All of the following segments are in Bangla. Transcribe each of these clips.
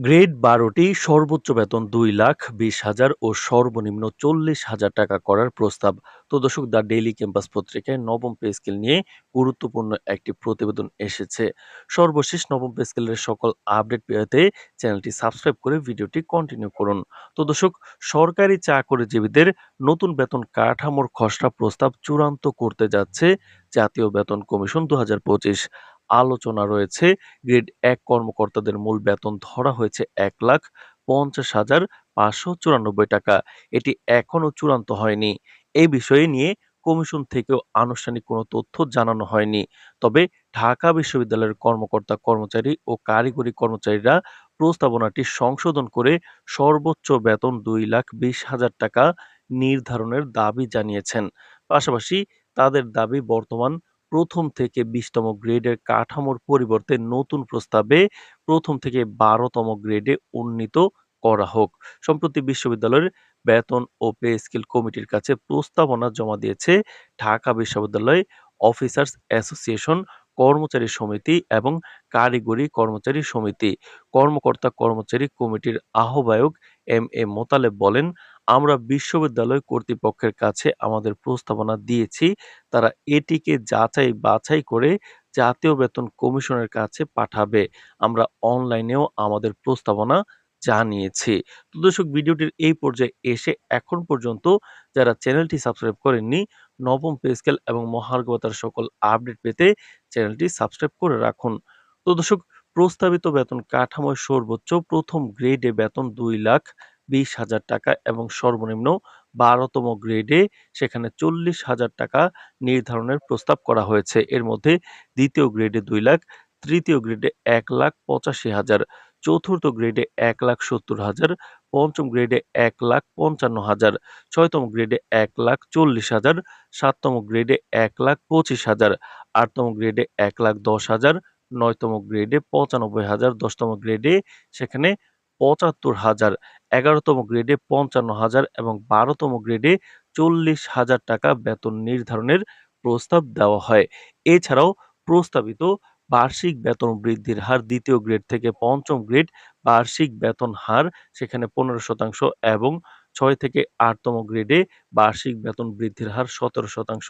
গ্রেড বারোটি, সর্বোচ্চ বেতন দুই লাখ বিশ হাজার ও সর্বনিম্ন চল্লিশ হাজার টাকা করার প্রস্তাব। তো দর্শক, দ্য ডেইলি ক্যাম্পাস পত্রিকায় নবম পে স্কেল নিয়ে গুরুত্বপূর্ণ একটি প্রতিবেদন এসেছে। সর্বশেষ নবম পে স্কেলের সকল আপডেট পেতে চ্যানেলটি সাবস্ক্রাইব করে ভিডিওটি কন্টিনিউ করুন। তো দর্শক, সরকারি চাকরিজীবীদের নতুন বেতন কাঠামোর খসড়া প্রস্তাব চূড়ান্ত করতে যাচ্ছে জাতীয় বেতন কমিশন দু হাজার পঁচিশ। আলোচনা রয়েছে। গ্রেড এক কর্মকর্তাদের মূল বেতন ধরা হয়েছে এক লাখ পঞ্চাশ হাজার পাঁচশো চুরানব্বই টাকা। এটি এখনও চূড়ান্ত হয়নি। এই বিষয়ে নিয়ে কমিশন থেকেও আনুষ্ঠানিক কোনো তথ্য জানানো হয়নি। তবে ঢাকা বিশ্ববিদ্যালয়ের কর্মকর্তা কর্মচারী ও কারিগরি কর্মচারীরা প্রস্তাবনাটি সংশোধন করে সর্বোচ্চ বেতন দুই লাখ বিশ হাজার টাকা নির্ধারণের দাবি জানিয়েছেন। পাশাপাশি তাদের দাবি বর্তমান প্রথম থেকে বিশতম গ্রেডের কাঠামোর পরিবর্তে নতুন প্রস্তাবে প্রথম থেকে বারোতম গ্রেডে উন্নীত করা হোক। সম্প্রতি বিশ্ববিদ্যালয়ের বেতন ও পে স্কেল কমিটির কাছে প্রস্তাবনা জমা দিয়েছে ঢাকা বিশ্ববিদ্যালয় অফিসার্স অ্যাসোসিয়েশন, কর্মচারী সমিতি এবং কারিগরি কর্মচারী সমিতি। কর্মকর্তা কর্মচারী কমিটির আহ্বায়ক এম এ মোতালেব বলেন আমরা বিশ্ববিদ্যালয় কর্তৃপক্ষের কাছে আমাদের প্রস্তাবনা দিয়েছি। তারা এটিকে যাচাই বাছাই করে জাতীয় বেতন কমিশনের কাছে পাঠাবে। আমরা অনলাইনেও আমাদের প্রস্তাবনা জানিয়েছি। তো দর্শক, ভিডিওটির এই পর্যায়ে এসে এখন পর্যন্ত যারা চ্যানেলটি সাবস্ক্রাইব করেননি, নবম পে স্কেল এবং মহার্গতার সকল আপডেট পেতে চ্যানেলটি সাবস্ক্রাইব করে রাখুন। তো দর্শক, প্রস্তাবিত বেতন কাঠামোয় সর্বোচ্চ প্রথম গ্রেডে বেতন দুই লাখ বিশ হাজার টাকা এবং সর্বনিম্ন বারোতম গ্রেডে সেখানে চল্লিশ হাজার টাকা নির্ধারণের প্রস্তাব করা হয়েছে। এর মধ্যে দ্বিতীয় গ্রেডে দুই লাখ, তৃতীয় গ্রেডে এক লাখ পঁচাশি হাজার, চতুর্থ গ্রেডে এক লাখ সত্তর হাজার, পঞ্চম গ্রেডে এক লাখ পঞ্চান্ন হাজার, ছয়তম গ্রেডে এক লাখ চল্লিশ হাজার, সাততম গ্রেডে এক লাখ পঁচিশ হাজার, আটতম গ্রেডে এক লাখ দশ হাজার, নয়তম গ্রেডে পঁচানব্বই হাজার, দশতম গ্রেডে সেখানে পঁচাত্তর হাজার এগারোতম গ্রেডে পঞ্চান্ন হাজার এবং বারোতম গ্রেডে চল্লিশ হাজার টাকা বেতন নির্ধারণের প্রস্তাব দেওয়া হয়। এছাড়াও প্রস্তাবিত বার্ষিক বেতন বৃদ্ধির হার দ্বিতীয় গ্রেড থেকে পঞ্চম গ্রেড বার্ষিক বেতন হার সেখানে পনেরো শতাংশ এবং ছয় থেকে আটতম গ্রেডে বার্ষিক বেতন বৃদ্ধির হার সতেরো শতাংশ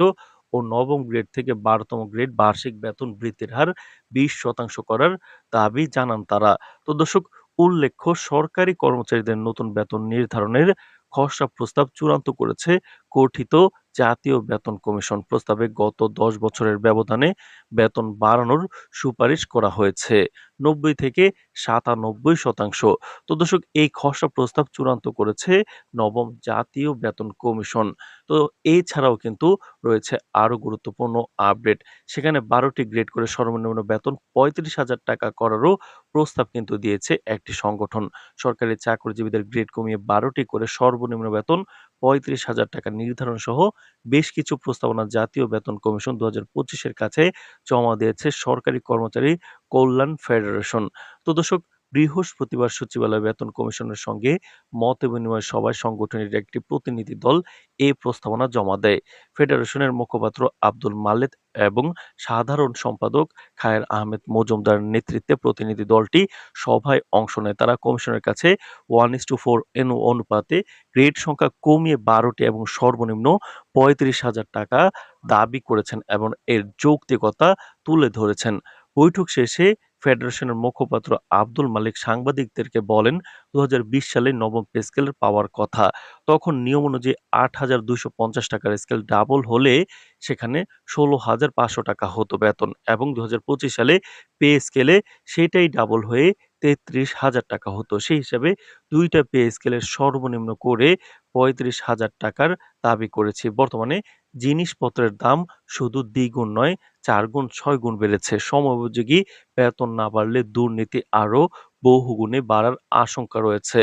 ও নবম গ্রেড থেকে বারোতম গ্রেড বার্ষিক বেতন বৃদ্ধির হার বিশ শতাংশ করার দাবি জানান তারা। তো দর্শক উল্লেখ্য সরকারি কর্মচারীদের নতুন বেতন নির্ধারণের খসড়া প্রস্তাব চূড়ান্ত করেছে গঠিত জাতীয় বেতন কমিশন প্রস্তাবে গত দশ বছরের ব্যবধানে বেতন বাড়ানোর সুপারিশ করা হয়েছে। নব্বই থেকে সাতানব্বই শতাংশ। তো দর্শক, এই খসড়া প্রস্তাব চূড়ান্ত করেছে নবম জাতীয় বেতন কমিশন। তো এছাড়াও কিন্তু রয়েছে আরও গুরুত্বপূর্ণ আপডেট। সেখানে বারোটি গ্রেড করে সর্বনিম্ন বেতন পঁয়ত্রিশ হাজার টাকা করারও প্রস্তাব কিন্তু দিয়েছে একটি সংগঠন। সরকারি চাকরিজীবীদের গ্রেড কমিয়ে বারোটি করে সর্বনিম্ন বেতন পঁয়ত্রিশ হাজার টাকা নির্ধারণ সহ বেশ কিছু প্রস্তাবনা জাতীয় বেতন কমিশন দু হাজার পঁচিশের কাছে জমা দিয়েছে সরকারি কর্মচারী কল্যাণ ফেডারেশন। তো দর্শক বৃহস্পতিবার সচিবালয় বেতন কমিশনের সঙ্গে মত বিনিময় সভায় সংগঠনের একটি প্রতিনিধি দল এ প্রস্তাবনা জমা দেয়। ফেডারেশনের মুখপাত্র আব্দুল মালেদ এবং সাধারণ সম্পাদক খায়ের আহমেদ মজুমদার নেতৃত্বে প্রতিনিধি দলটি সভায় অংশ নেয়। তারা কমিশনের কাছে one is to four N অনুপাতে গ্রেড সংখ্যা কমিয়ে বারোটি এবং সর্বনিম্ন পঁয়ত্রিশ হাজার টাকা দাবি করেছেন এবং এর যৌক্তিকতা তুলে ধরেছেন। বৈঠক শেষে ফেডারেশনের মুখপাত্র আব্দুল মালিক সাংবাদিকদেরকে বলেন দু হাজার বিশ সালে নবম পে স্কেল পাওয়ার কথা। তখন নিয়ম অনুযায়ী আট হাজার দুইশো পঞ্চাশ টাকার স্কেল ডাবল হলে সেখানে ষোলো হাজার পাঁচশো টাকা হতো বেতন এবং দু হাজার পঁচিশ সালে পে স্কেলে সেটাই ডাবল হয়ে তেত্রিশ হাজার টাকা হতো। সেই হিসাবে দুইটা পে স্কেলের সর্বনিম্ন করে পঁয়ত্রিশ হাজার টাকার দাবি করেছি। বর্তমানে জিনিসপত্রের দাম শুধু দ্বিগুণ নয় চার গুণ ছয় গুণ বেড়েছে। সময়োপযোগী বেতন না বাড়লে দুর্নীতি আরও বহুগুণে বাড়ার আশঙ্কা রয়েছে।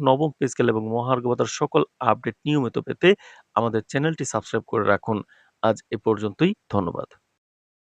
নবম পে স্কেল এবং মহার্ঘ সকল আপডেট নিয়মিত পেতে আমাদের চ্যানেলটি সাবস্ক্রাইব করে রাখুন। আজ এ পর্যন্তই, ধন্যবাদ।